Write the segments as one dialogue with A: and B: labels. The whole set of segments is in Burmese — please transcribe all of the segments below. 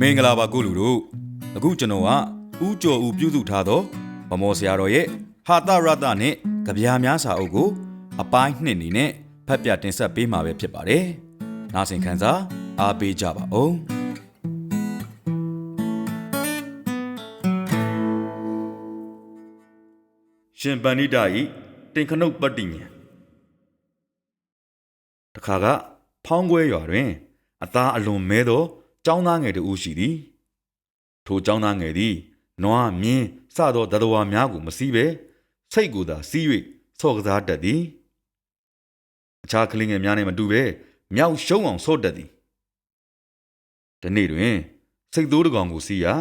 A: မင်္ဂလာပါကိုလူတို့အခုကျွန်တော်ကဥကျော်ဦးပြုစုထားသောဗမော်ဆရာတော်ရဲ့ဟာတရတနဲ့ကြပြာများစာအုပ်ကို အပိုင်းနှစ်အနေနဲ့ဖတ်ပြတင်ဆက်ပေးမှာပဲဖြစ်ပါတယ်နားဆင်ခံစားအားပေးကြပါဦးရှင်ပဏိတာဤတင်ခနုတ်ပတ္တိညာတခါကဖောင်းကွဲရွာတွင် အသားအလွန်မဲသော ចောင်းသားငယ်တဦးရှိသည်ထိုចောင်းသားငယ်သည်နွားမြင်းစသောတတဝါများကိုမစည်းပဲစိတ်ကိုသာစီး၍ဆော့ကစားတတ်သည်အခြားကလေးငယ်များနဲ့မတူပဲမြောက်ရှုံးအောင်ဆော့တတ်သည်ဒီနေ့တွင် စိတ်သိုးတစ်ကောင်ကိုစီးရာ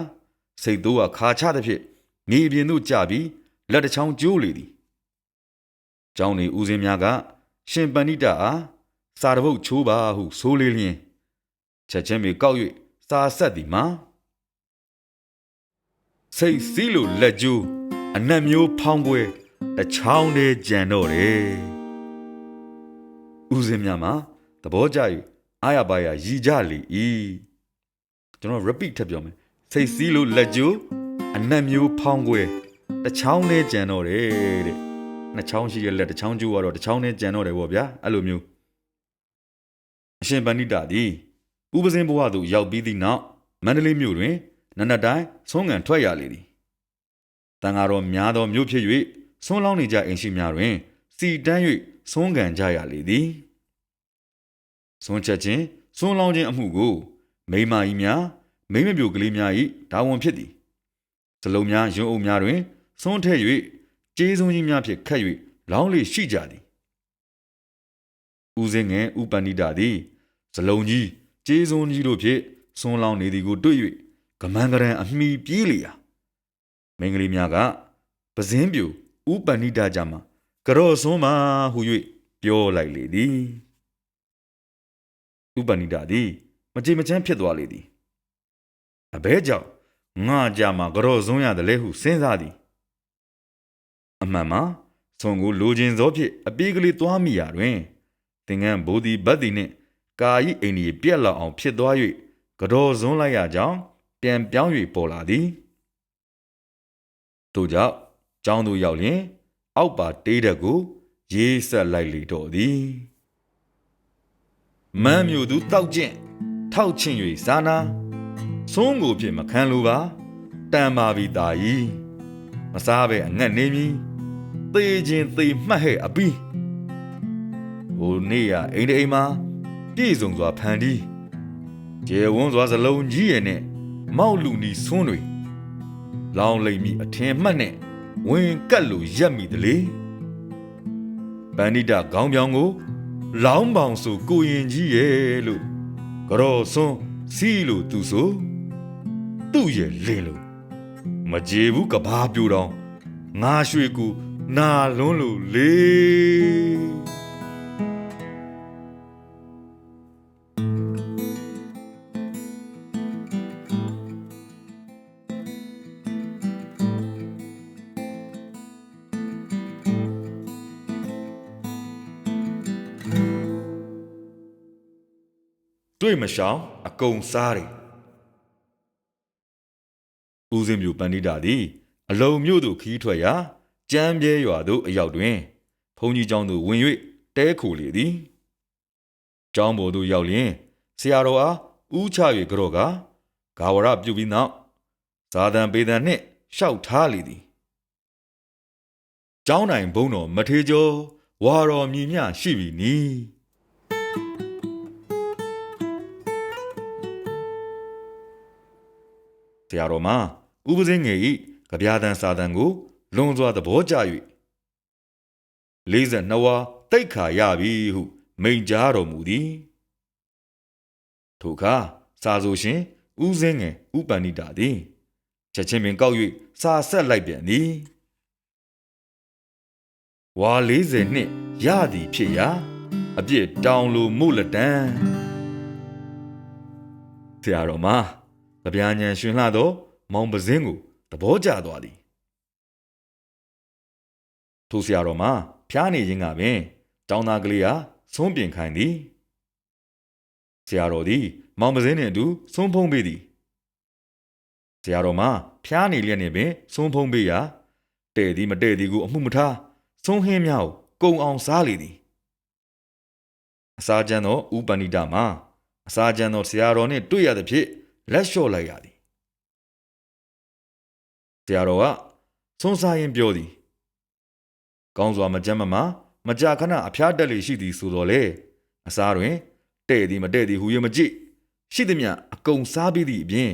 A: စိတ်သိုးကခါချသဖြင့်မြေပြင်သို့ကျပြီးလက်တစ်ချောင်းကျိုးလေသည်ကျောင်းနေဦးစင်းများက ရှင်ပဏိတအားစာတပုတ်ချိုးပါဟုဆိုလေလျင် ချက်ချင်းမီကောက်၍စာဆက်သည်မှာစိတ်စည်းလိုလက်ကျိုးအနက်မျိုးဖောင်းပွဲတစ်ချောင်းတည်းကြံတော့တယ်ဦးစင်းများမှာသဘောကျ၍အားရပါရရည်ကြလေ၏ကျွန်တော် repeat ထပ်ပြောမယ်စိတ်စည်းလိုလက်ကျိုးအနက်မျိုးဖောင်းပွဲတစ်ချောင်းတည်းကြံတော့တယ်တဲ့နှစ်ချောင်းရှိရဲ့လက်တစ်ချောင်းကျိုးကတော့တစ်ချောင်းတည်းကြံတော့တယ်ဗောဗျာအဲ့လိုမျိုးအရှင်ပဏိတာသည် ဥပဇင်းဘဝသို့ရောက်ပြီးသည့်နောက်မန္တလေးမြို့တွင်နနက်တိုင်းဆုံးငံထွက်ရလေသည်တန်ဃာတော်များသောမြို့ဖြစ်၍ဆုံးလောင်းနေကြအိမ်ရှိများတွင် စီတန်း၍ဆုံးငံကြရလေသည်ဆုံးချက်ချင်းဆုံးလောင်းခြင်းအမှုကို မိမကြီးများမိမပြိုကလေးများ၏ဒါဝန်ဖြစ်သည်စလုံးများရုံအုပ်များတွင်ဆုံးထည့်၍ကျေးဇူးကြီးများဖြင့်ခတ်၍လောင်းလေရှိကြသည်ဦးစင်းငယ်ဥပဏိတာသည်စလုံးကြီး ကျေးဇူးကြီးတို့ဖြင့်ဆွန်းလောင်းနေသည်ကိုတွေ့၍ကမန်းကရန်အမိပြေးလျာမိန်းကလေးများကပဇင်းပြူဥပဏိတာကြမှာကြော့ဆွန်းပါဟု၍ပြောလိုက်လေသည်ဥပဏိတာသည်မကြေမချမ်းဖြစ်သွားလေသည်အဘဲကြောင့်ငါကြမှာကြော့ဆွန်းရတယ်လေဟုစဉ်းစားသည်အမှန်မှာဆွန်ကိုလိုချင်သောဖြင့်အပြေးကလေးသွားမိရာတွင်သင်္ကန်းဘိုးဒီဘတ်ဒီနှင့် ကာယိအိမ်ကြီးပြက်လောက်အောင်ဖြစ်သွား၍ကြော်စွန်းလိုက်ရကြောင်းပြန်ပြောင်း၍ပေါ်လာသည်တို့ကြောင့်ကျောင်းသို့ရောက်လျင် အောက်ပါတေးတဲ့ကို ရေးဆက်လိုက်လေတော့သည်မမ်းမျိုးသူတောက်ကျင့်ထောက်ချင်၍ဇာနာဆုံးကိုဖြင့်မခံလိုပါတန်ပါပြီတာကြီးမစားပဲအငတ်နေမည်သေခြင်းသေမှတ်ဟဲ့အပီးဟိုနေ့ရအိမ်တိမ်မှာ ပြည့်စုံစွာဖန်တီးကျယ်ဝန်းစွာစလုံးကြီးရဲ့နဲ့မောက်လူနီဆွန်းတွေလောင်းလိမ့်မိအထင်မှတ်နဲ့ဝင်ကတ်လို့ရက်မိတလေပန္နိတခေါင်းပြောင်ကို လောင်းပေါင်ဆိုကိုရင်ကြီးရဲ့လို့ကြော်စွန်းစီးလို့သူဆိုသူ့ရဲ့လင်းလို့မကြေဘူးကဘာပြူတော်ငါရွှေကူနာလွန်းလို့လေ တွေ့မရှောင်အကုံစားတယ်ဦးစင်းမျိုးပန္နိတာသည် အလုံမြို့သို့ခီးထွက်ရာကြမ်းပြဲရွာသို့အရောက်တွင်ဘုန်းကြီးကျောင်းသို့ဝင်၍တဲခိုလေသည်ကျောင်းပေါ်သို့ရောက်လျင်ဆရာတော်အားဦးချ၍ကြော့ကဂါဝရပြုပြီးနောက်ဇာတန်ပေတန်နှင့်လျှောက်ထားလေသည်ကျောင်းတိုင်ဘုံတော်မထေကျော်ဝါတော်မြည်မြရှိပြီနီး ရာတော်မှာဥပဇင်းငယ်ဤကြပြာတန်စာတန်ကိုလွန်စွာသဘောကျ၍42ဝါတိတ်ခါရပြီဟု မိန်ကြားတော်မူသည်ထိုအခါစာဆိုရှင်ဥစင်းငယ်ဥပန္နိတာသည်ချက်ချင်းပင်ကောက်၍စာဆက်လိုက်ပြန်သည်ဝါ40နှစ်ရသည်ဖြစ်ရာအပြစ်တောင်လိုမို့လက်တန်းဆရာတော်မှာ။ ကြပြာညံရှင်လှသောမောင်ပစင်းကိုသဘောကျသွားသည်။ထိုဆရာတော်မှာဖျားနေခြင်းကပင်တောင်းသားကလေးဟာဆုံးပြင်ခိုင်းသည်။ဆရာတော်သည် မောင်ပစင်းနှင့်အတူဆုံးဖုံးပေးသည်ဆရာတော်မှာဖျားနေလျက်နေပင်ဆုံးဖုံးပေးရာတဲ့သည်မတဲ့သည်ကိုအမှုမထားဆုံးဟင်းများကိုကုံအောင်စားလေသည်အစာကျန်သောဥပဏိတမှာအစာကျန်သောဆရာတော်နှင့်တွေ့ရသဖြင့် လက်လျှော့လိုက်ရသည်ဆရာတော်ကဆုံးစားရင်ပြောသည်ကောင်းစွာမကြမ်းမမာမကြာခဏအဖျားတက်လေရှိသည်ဆိုတော်လေအစားတွင်တဲ့သည်မတဲ့သည်ဟူ၍မကြည့်ရှိသည်မြအကုံစားပြီးသည့်အပြင်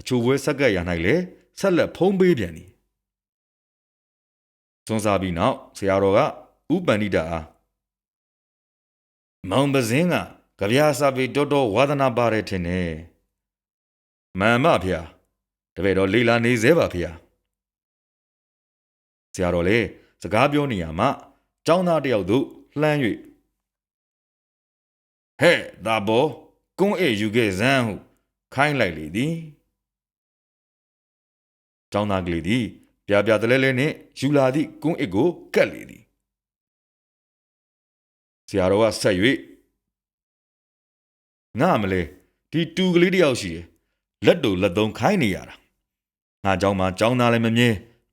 A: အချိုပွဲဆက်ကပ်ရ၌လည်းဆက်လက်ဖုံးပေးပြန်သည်စွန်စားပြီးနောက်ဆရာတော်ကဥပန္နိတအားမောင်ပဇင်းကကြပြာစာပေတော်တော်ဝါသနာပါတယ်ထင်တယ် မှန်ပါဗျာတပည့်တော်လေးလာနေသေးပါဗျာဆရာတော်လည်းစကားပြောနေရမှာကျောင်းသားတစ်ယောက်တို့လှမ်း၍ဟဲ့ဒါဘောကုန်းအေယူခဲ့စမ်းဟုခိုင်းလိုက်လေသည်ကျောင်းသားကလေးသည်ပြပြတလဲလဲနှင့်ယူလာသည့်ကုန်းအစ်ကိုကတ်လေသည်ဆရာတော်ကဆက်၍ငါမလဲဒီတူကလေးတစ်ယောက်ရှိတယ် လက်တူလက်သုံးခိုင်းနေရတာငါเจ้าမှာเจ้าသားလည်းမမြဲ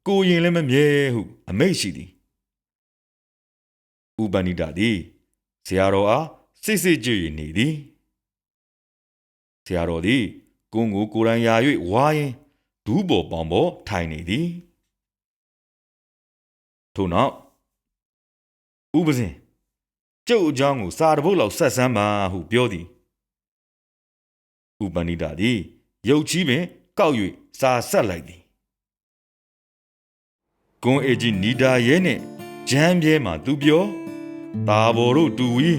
A: ကိုရင်လည်းမမြဲဟုအမိတ်ရှိသည်ဥပဏိတသည်ဆရာတော်အားစိတ်စိတ်ကြည်နေသည်ဆရာတော်သည်ကုန်းကိုကိုယ်တိုင်ရာ၍ဝါရင်ဒူးပေါ်ပေါင်ပေါ်ထိုင်နေသည်ထို့နောက်ဥပဇင်ကျုပ်အကြောင်းကိုစာတပုတ်လောက်ဆက်ဆန်းပါဟုပြောသည်ဥပဏိတသည် ရုတ်ချီးပင်ကောက်၍စာဆက်လိုက်သည်ကွန်အေဂျီနီဒါရဲနှင့်ဂျမ်းပြဲမှသူပြောတာဘော်တို့တူဝီ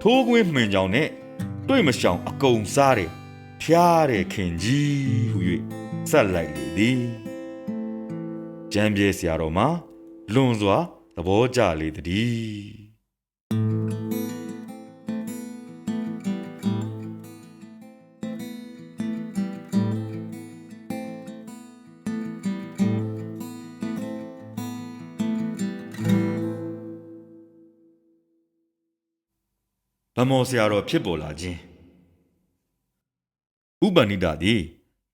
A: ထိုးကွင်းမှင်ကြောင်နဲ့တွေ့မရှောင်အကုံစားတယ်ဖျားတယ်ခင်ကြီးဟု၍ဆက်လိုက်လေသည်ဂျမ်းပြဲဆရာတော်မှာလွန်စွာသဘောကျလေသည် ဗမောဆရာတော်ဖြစ်ပေါ်လာခြင်းဥပဏိတသည်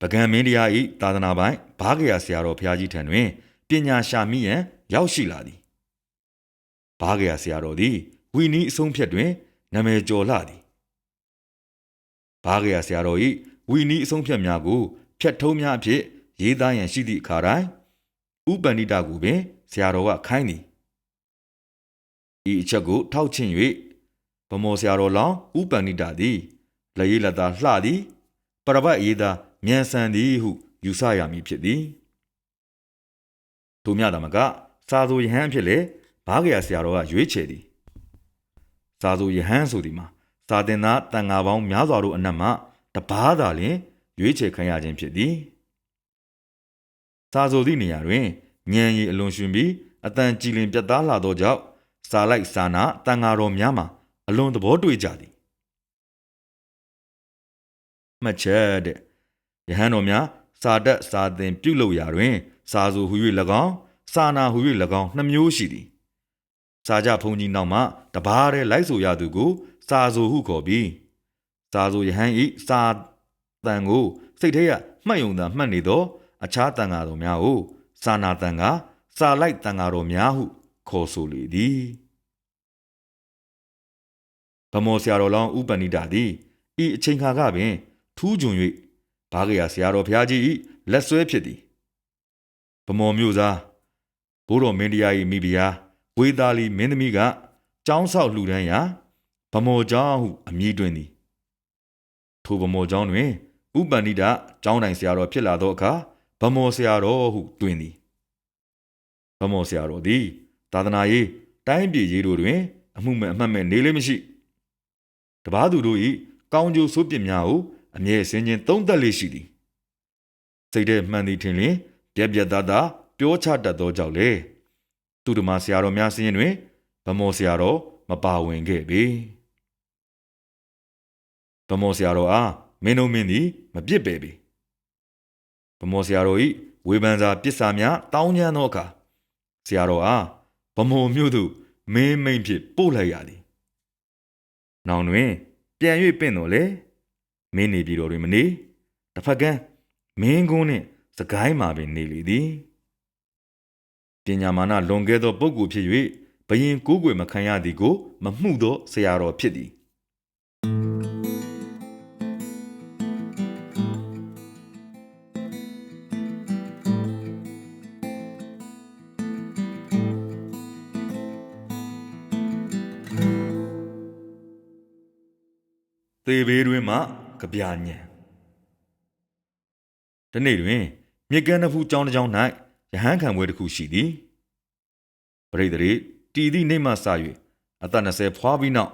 A: ပကံမင်းတရား၏သာသနာပိုင်ဘာဂရာဆရာတော်ဘုရားကြီးထံတွင်ပညာရှာမိရန်ရောက်ရှိလာသည်ဘာဂရာဆရာတော်သည်ဝီနီးအဆုံးဖြတ်တွင်နာမည်ကျော်လာသည်ဘာဂရာဆရာတော်၏ဝီနီးအဆုံးဖြတ်များကိုဖြတ်ထုံးများအဖြစ်ရေးသားရန်ရှိသည့်အခါတိုင်းဥပဏိတကိုပင်ဆရာတော်ကခိုင်းသည်ဤအချက်ကိုထောက်ချင့်၍ ဗမောဆရာတော်လောင်းဥပန္နိတာသည်လက်ရည်လက်သားလှသည်ပရပတ်ရေးသားမြန်ဆန်သည်ဟုယူဆရမည်ဖြစ်သည်တို့မြတာမကစာဆိုယဟန်ဖြစ်လေဘားကရဆရာတော်ကရွေးချယ်သည်စာဆိုယဟန်ဆိုသည်မှာစာတင်သားတန်ဃာပေါင်းများစွာတို့အနက်မှတပားသာလျှင်ရွေးချယ်ခံရခြင်းဖြစ်သည်စာဆိုသည့်နေရာတွင်ဉာဏ်ရည်အလွန်ရှင်ပြီးအတန်ကြည်လင်ပြတ်သားလာသောကြောင့်စာလိုက်စာနာတန်ဃာတော်များမှာ အလွန်သဘောတွေ့ကြသည်မှတ်ချက်တဲ့ယဟန်တော်များစာတက်စာသင်ပြုလုပ်ရာတွင် စာဆိုဟူ၍၎င်းစာနာဟူ၍၎င်းနှစ်မျိုးရှိသည်စာကြဘုံကြီးနောက်မှတပားတည်းလိုက်ဆိုရသူကို စာဆိုဟုခေါ်ပြီးစာဆိုယဟန်ဤစာတန်ကို စိတ်ထဲကမှတ်ယုံသာမှတ်နေသောအခြားတန်ဃာတော်များကိုစာနာတန်ဃာစာလိုက်တန်ဃာတော်များဟုခေါ်ဆိုလေသည် ဗမောဆရာတော်လောင်းဥပဏိတာသည်ဤအချိန်ခါကပင်ထူးချွန်၍ဘာဂရာဆရာတော်ဘုရားကြီး၏လက်ဆွဲဖြစ်သည်ဗမောမျိုးသားဘိုးတော်မင်းတရား၏မိဖုရားဝေသားလီမင်းသမီးကကျောင်းဆောက်လှူဒန်းရာဗမောကျောင်းဟုအမည်တွင်သည်ထိုဗမောကျောင်းတွင်ဥပဏိတာကျောင်းတိုင်ဆရာတော်ဖြစ်လာသောအခါဗမောဆရာတော်ဟုတွင်သည်ဗမောဆရာတော်သည်သာသနာရေးတိုင်းပြည်ရေးတို့တွင် အမှုမဲ့အမှတ်မဲ့နေလေးမရှိ တပားသူတို့၏ကောင်းကျိုးဆိုးပြစ်များကိုအမြဲစင်ချင်းသုံးသပ်လေးရှိသည်စိတ်ထဲမှန်သည်ထင်လျင်ပြက်ပြက်သားသားပြောချတတ်သောကြောင့်လေသူတို့မှဆရာတော်များစင်းတွင်ဗမောဆရာတော်မပါဝင်ခဲ့ပေဗမောဆရာတော်အားမင်းတို့မင်းသည်မပြစ်ပေပေဗမောဆရာတော်၏ဝေဖန်စာပစ်စာများတောင်းချမ်းသောအခါဆရာတော်အားဗမောမြို့သို့မင်းမိန်ဖြင့်ပို့လိုက်ရသည် နောင်တွင်ပြန်၍ပင့်တော်လေမင်းနေပြည်တော်တွင်မနေတစ်ဖက်ကန်းမင်းကုန်းနှင့်စကိုင်းမှာပင်နေလေသည်ပညာမာနလွန်ကဲသောပုဂ္ဂိုလ်ဖြစ်၍ဘယင်ကိုးကွယ်မခံရသည်ကို မမှုသောဆရာတော်ဖြစ်သည် သေဘေးတွင်မှကြပြညံဒီနေ့တွင်မြေကမ်းတစ်ဖူးကျောင်းတစ်ကျောင်း၌ယဟန်ခံပွဲတစ်ခုရှိသည်ပရိသေတွေတီသည့်နေ့မှစ၍အသက်20ဖွာပြီးနောက်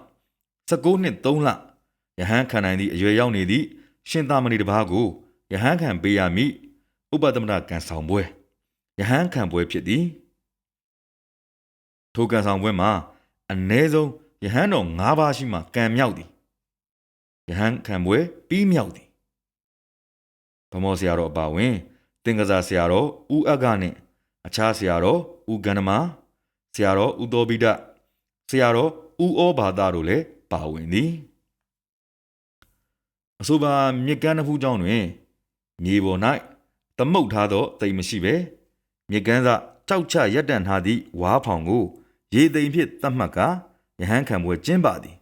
A: 19နှစ်3လယဟန်ခံနိုင်သည့်အရွယ်ရောက်နေသည့်ရှင်သာမဏေတစ်ပါးကိုယဟန်ခံပေးရမည်ဥပဒမနာကံဆောင်ပွဲယဟန်ခံပွဲဖြစ်သည်ထိုကံဆောင်ပွဲမှာအ ਨੇ ဆုံးယဟန်တော်၅ပါးရှိမှကံမြောက်သည် ယဟန်ခံပွဲပြီးမြောက်သည်ဗမောဆရာတော်အပါဝင်တင်ကစားဆရာတော်ဦးအက္ခနှင့်အခြားဆရာတော်ဦးကန္နမဆရာတော်ဦးတော်ပိဒဆရာတော်ဦးဩဘာသာတို့လည်းပါဝင်သည်အဆိုပါမြစ်ကမ်းတစ်ဖူးကျောင်းတွင်မြေပေါ်၌သမုတ်ထားသောတိမ်မရှိပဲမြစ်ကမ်းစကြောက်ချရက်တန့်ထားသည့်ဝါးဖောင်ကို ရေသိမ်ဖြင့်သတ်မှတ်ကာယဟန်ခံပွဲကျင်းပသည်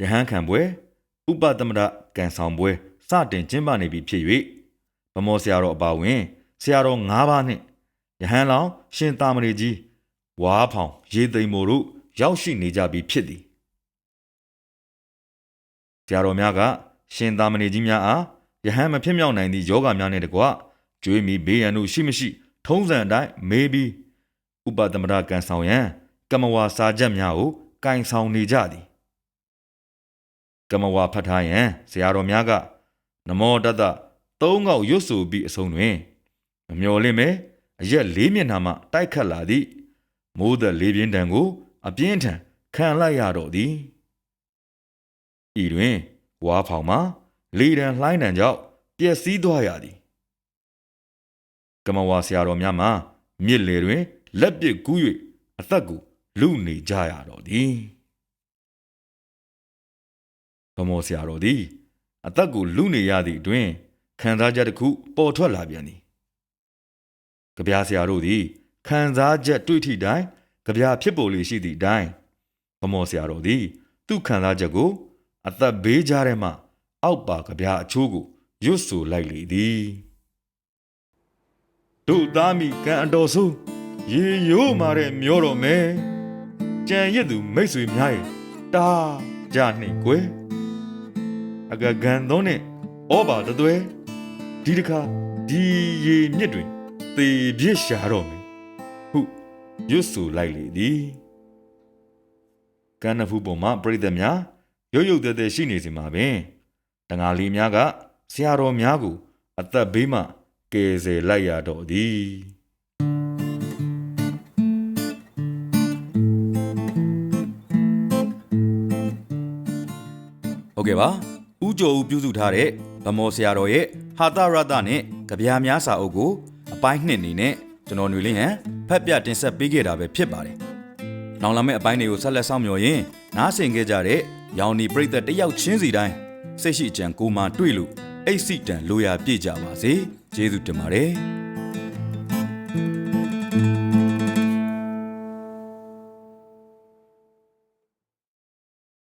A: ယဟန်ခံပွဲဥပသမဒကံဆောင်ပွဲစတင်ကျင်းပနေပြီဖြစ်၍ဗမောဆရာတော်အပါဝင်ဆရာတော်၅ပါးနှင့်ယဟန်လောင်ရှင်သာမဏေကြီးဝါးဖောင်ရေသိမ်မို့တို့ရောက်ရှိနေကြပြီဖြစ်သည်ဆရာတော်များကရှင်သာမဏေကြီးများအားယဟန်မဖြစ်မြောက်နိုင်သည့်ယောဂများနှင့်တကွကျွေးမီဘေးရန်တို့ရှိမရှိ ထုံးစံအတိုင်းမေးပြီးဥပသမဒကံဆောင်ရန်ကမ္မဝါစာချက်များကိုကင်ဆောင်နေကြသည် ကမဝါဖတ်ထားရန်ဆရာတော်များကနမောတတ္တသုံးခေါက်ရွတ်ဆိုပြီးအဆုံးတွင်မမျော်လင့်ပဲအရက်လေးမျက်နှာမှတိုက်ခတ်လာသည့်မိုးသက်လေးပြင်းတံကို အပြင်းထန်ခံလိုက်ရတော့သည်ဤတွင်ဝါဖောင်မှာလေတံလှိုင်းတံကြောင့်ပျက်စီးသွားရသည်ကမဝါဆရာတော်များမှာမြစ်လေတွင် လက်ပစ်ကူး၍အသက်ကိုလူနေကြရတော့သည် ဗမောဆရာတော်သည် အသက်ကိုလူနေရသည့်အတွင်ခံစားချက်တစ်ခု ပေါ်ထွက်လာပြန်သည်။ကြပြားဆရာတို့သည်ခံစားချက်တွေ့ထိတိုင်းကြပြားဖြစ်ပေါ်လေရှိသည့်အတိုင်းဗမောဆရာတော်သည် သူ့ခံစားချက်ကို အသက်ဘေးကြားထဲမှ အောက်ပါကြပြားအချိုးကိုရွတ်ဆိုလိုက်လေသည်။တို့သားမိကံအတော်ဆိုးရေရိုးမာတဲ့မျောတော်မဲကြံရစ်သူမိတ်ဆွေများရဲ့တာကြနှင့်ကွယ် အကကန်သုံးနဲ့ဩဘာတသွဲဒီတစ်ခါဒီရေမြစ်တွင်သေပြစ်ရှာတော့မယ်ဟုရွတ်ဆိုလိုက်လေသည်ကန်းနဖူးပေါ်မှာပြိတ္တများရုပ်ရုပ်တဲတဲရှိနေစီမှာပင်တငါလီများကဆရာတော်များကိုအသက်ဘေးမှကယ်ဆယ်လိုက်ရတော့သည်ဟုတ်ကဲ့ပါ ဥကျော်ဦးပြုစုထားတဲ့ဗမောဆရာတော်ရဲ့ဟာသရတနဲ့ကြပြားများစာအုပ်ကိုအပိုင်းနှစ်အနေနဲ့ကျွန်တော်ຫນွေလင်းဟန်ဖတ်ပြတင်ဆက်ပေးခဲ့တာပဲဖြစ်ပါတယ်။နောက်လာမယ့်အပိုင်းတွေကိုဆက်လက်ဆောင်မျှော်ရင်နားဆင်ခဲ့ကြတဲ့ရောင်နီပရိသတ်တစ်ယောက်ချင်းစီတိုင်းစိတ်ရှိကြံကိုမှတွေ့လို့အိတ်စိတံလိုရာပြည့်ကြပါစေ။ကျေးဇူးတင်ပါတယ်။